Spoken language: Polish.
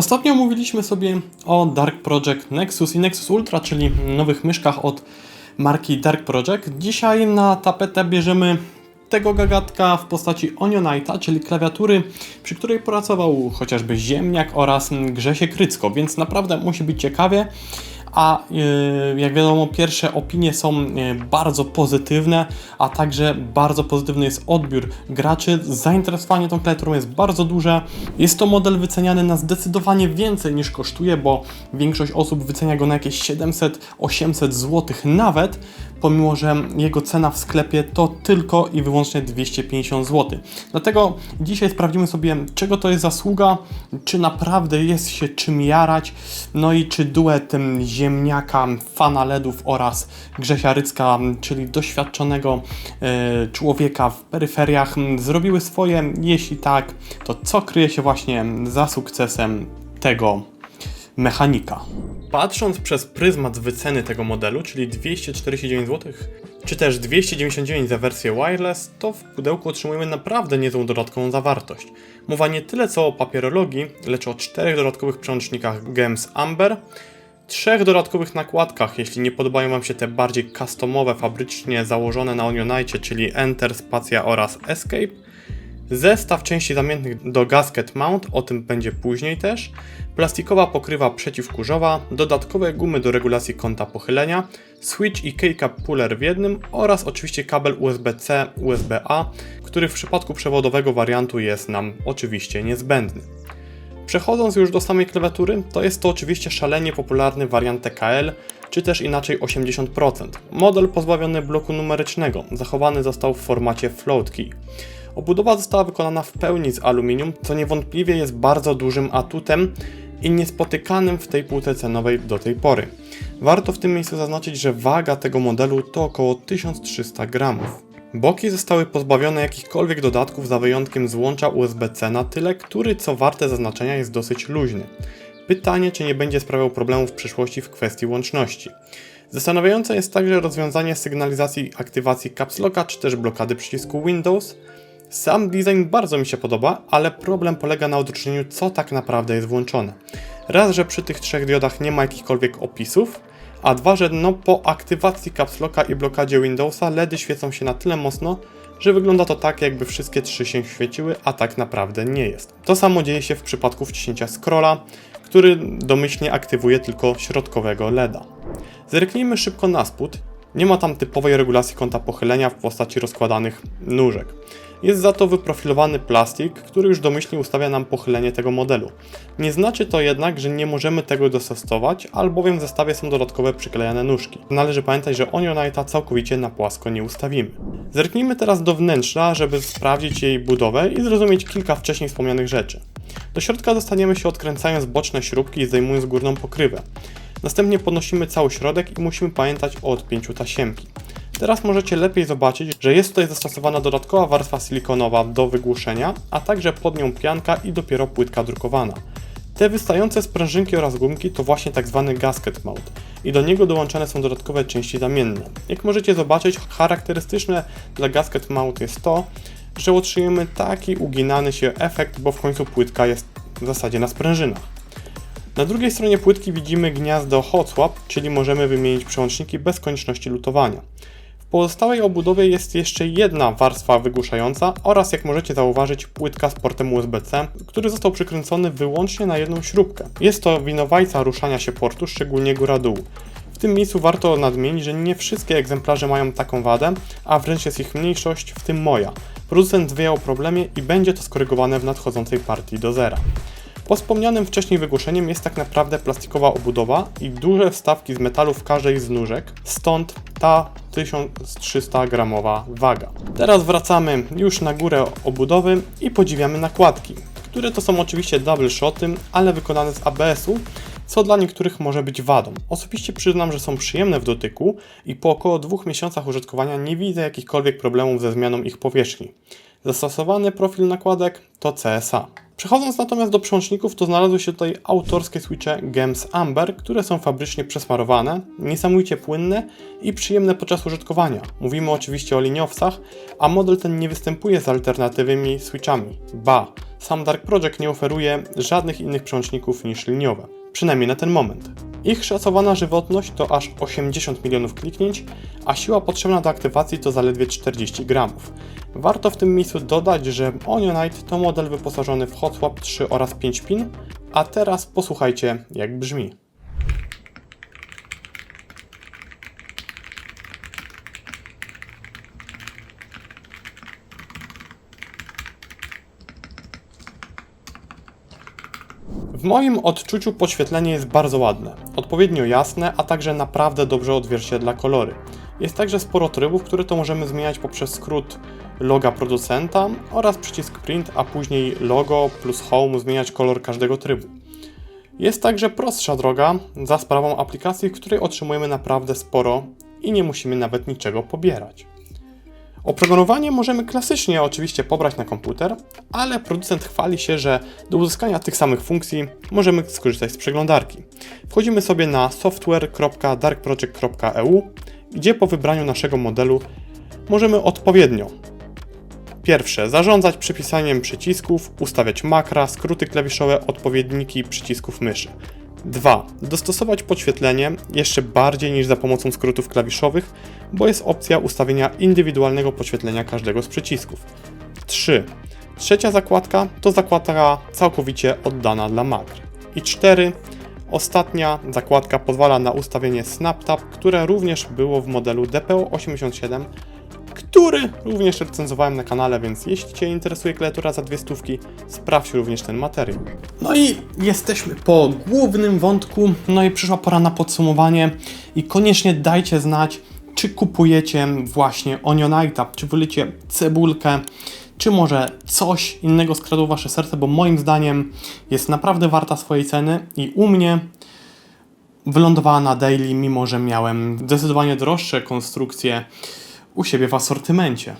Ostatnio mówiliśmy sobie o Dark Project Nexus i Nexus Ultra, czyli nowych myszkach od marki Dark Project. Dzisiaj na tapetę bierzemy tego gagatka w postaci Onionite'a, czyli klawiatury, przy której pracował chociażby Ziemniak oraz Grzesie Krycko, więc naprawdę musi być ciekawie. A yy, jak wiadomo, pierwsze opinie są yy, bardzo pozytywne, a także bardzo pozytywny jest odbiór graczy. Zainteresowanie tą klawiaturą jest bardzo duże. Jest to model wyceniany na zdecydowanie więcej niż kosztuje, bo większość osób wycenia go na jakieś 700-800 zł nawet, pomimo że jego cena w sklepie to tylko i wyłącznie 250 zł. Dlatego dzisiaj sprawdzimy sobie, czego to jest zasługa, czy naprawdę jest się czym jarać, no i czy duet em, ziemniaka, fana LEDów oraz Grzesia Rycka, czyli doświadczonego e, człowieka w peryferiach, zrobiły swoje. Jeśli tak, to co kryje się właśnie za sukcesem tego mechanika. Patrząc przez pryzmat wyceny tego modelu, czyli 249 zł, czy też 299 za wersję wireless, to w pudełku otrzymujemy naprawdę niezłą dodatkową zawartość. Mowa nie tyle co o papierologii, lecz o czterech dodatkowych przełącznikach GEMS Amber, trzech dodatkowych nakładkach, jeśli nie podobają Wam się te bardziej customowe, fabrycznie założone na Onionite, czyli Enter, Spacja oraz Escape, Zestaw części zamiennych do gasket mount, o tym będzie później też. Plastikowa pokrywa przeciwkurzowa, dodatkowe gumy do regulacji kąta pochylenia, switch i keycap puller w jednym oraz oczywiście kabel USB-C, USB-A, który w przypadku przewodowego wariantu jest nam oczywiście niezbędny. Przechodząc już do samej klawiatury, to jest to oczywiście szalenie popularny wariant TKL, czy też inaczej 80%. Model pozbawiony bloku numerycznego, zachowany został w formacie float key. Obudowa została wykonana w pełni z aluminium, co niewątpliwie jest bardzo dużym atutem i niespotykanym w tej półce cenowej do tej pory. Warto w tym miejscu zaznaczyć, że waga tego modelu to około 1300 gramów. Boki zostały pozbawione jakichkolwiek dodatków za wyjątkiem złącza USB-C na tyle, który co warte zaznaczenia jest dosyć luźny. Pytanie, czy nie będzie sprawiał problemów w przyszłości w kwestii łączności. Zastanawiające jest także rozwiązanie sygnalizacji aktywacji caps locka czy też blokady przycisku Windows. Sam design bardzo mi się podoba, ale problem polega na odróżnieniu co tak naprawdę jest włączone. Raz, że przy tych trzech diodach nie ma jakichkolwiek opisów, a dwa, że no po aktywacji caps locka i blokadzie Windowsa LEDy świecą się na tyle mocno, że wygląda to tak, jakby wszystkie trzy się świeciły, a tak naprawdę nie jest. To samo dzieje się w przypadku wciśnięcia scrolla, który domyślnie aktywuje tylko środkowego LEDa. Zerknijmy szybko na spód. Nie ma tam typowej regulacji kąta pochylenia w postaci rozkładanych nóżek. Jest za to wyprofilowany plastik, który już domyślnie ustawia nam pochylenie tego modelu. Nie znaczy to jednak, że nie możemy tego dostosować, albowiem w zestawie są dodatkowe przyklejane nóżki. Należy pamiętać, że Onionite'a całkowicie na płasko nie ustawimy. Zerknijmy teraz do wnętrza, żeby sprawdzić jej budowę i zrozumieć kilka wcześniej wspomnianych rzeczy. Do środka dostaniemy się odkręcając boczne śrubki i zdejmując górną pokrywę. Następnie podnosimy cały środek i musimy pamiętać o odpięciu tasiemki. Teraz możecie lepiej zobaczyć, że jest tutaj zastosowana dodatkowa warstwa silikonowa do wygłuszenia, a także pod nią pianka i dopiero płytka drukowana. Te wystające sprężynki oraz gumki to właśnie tak zwany gasket mount i do niego dołączane są dodatkowe części zamienne. Jak możecie zobaczyć, charakterystyczne dla gasket mount jest to, że otrzymujemy taki uginany się efekt, bo w końcu płytka jest w zasadzie na sprężynach. Na drugiej stronie płytki widzimy gniazdo hot swap, czyli możemy wymienić przełączniki bez konieczności lutowania. Pozostałej obudowie jest jeszcze jedna warstwa wygłuszająca oraz jak możecie zauważyć płytka z portem USB-C, który został przykręcony wyłącznie na jedną śrubkę. Jest to winowajca ruszania się portu, szczególnie góra-dół. W tym miejscu warto nadmienić, że nie wszystkie egzemplarze mają taką wadę, a wręcz jest ich mniejszość, w tym moja. Producent o problemie i będzie to skorygowane w nadchodzącej partii do zera. Po wspomnianym wcześniej wygłoszeniem jest tak naprawdę plastikowa obudowa i duże wstawki z metalu w każdej z nóżek, stąd ta 1300 gramowa waga. Teraz wracamy już na górę obudowy i podziwiamy nakładki, które to są oczywiście double shoty, ale wykonane z ABS-u, co dla niektórych może być wadą. Osobiście przyznam, że są przyjemne w dotyku i po około dwóch miesiącach użytkowania nie widzę jakichkolwiek problemów ze zmianą ich powierzchni. Zastosowany profil nakładek to CSA. Przechodząc natomiast do przełączników, to znalazły się tutaj autorskie switche Gems Amber, które są fabrycznie przesmarowane, niesamowicie płynne i przyjemne podczas użytkowania. Mówimy oczywiście o liniowcach, a model ten nie występuje z alternatywnymi switchami. Ba, sam Dark Project nie oferuje żadnych innych przełączników niż liniowe. Przynajmniej na ten moment. Ich szacowana żywotność to aż 80 milionów kliknięć, a siła potrzebna do aktywacji to zaledwie 40 gramów. Warto w tym miejscu dodać, że Onionite to model wyposażony w Hot Swap 3 oraz 5 pin, a teraz posłuchajcie jak brzmi. W moim odczuciu podświetlenie jest bardzo ładne, odpowiednio jasne, a także naprawdę dobrze odzwierciedla kolory. Jest także sporo trybów, które to możemy zmieniać poprzez skrót loga producenta oraz przycisk print, a później logo plus home zmieniać kolor każdego trybu. Jest także prostsza droga za sprawą aplikacji, w której otrzymujemy naprawdę sporo i nie musimy nawet niczego pobierać. Oprogramowanie możemy klasycznie oczywiście pobrać na komputer, ale producent chwali się, że do uzyskania tych samych funkcji możemy skorzystać z przeglądarki. Wchodzimy sobie na software.darkproject.eu, gdzie po wybraniu naszego modelu możemy odpowiednio Pierwsze, zarządzać przypisaniem przycisków, ustawiać makra, skróty klawiszowe, odpowiedniki przycisków myszy. 2. Dostosować podświetlenie jeszcze bardziej niż za pomocą skrótów klawiszowych, bo jest opcja ustawienia indywidualnego podświetlenia każdego z przycisków. 3. Trzecia zakładka to zakładka całkowicie oddana dla makr. I 4. Ostatnia zakładka pozwala na ustawienie SnapTap, które również było w modelu DPO87, który również recenzowałem na kanale, więc jeśli Cię interesuje klawiatura za dwie stówki, sprawdź również ten materiał. No i jesteśmy po głównym wątku, no i przyszła pora na podsumowanie i koniecznie dajcie znać, czy kupujecie właśnie Onionite'a, czy wolicie cebulkę, czy może coś innego skradło Wasze serce, bo moim zdaniem jest naprawdę warta swojej ceny i u mnie wylądowała na daily, mimo że miałem zdecydowanie droższe konstrukcje u siebie w asortymencie.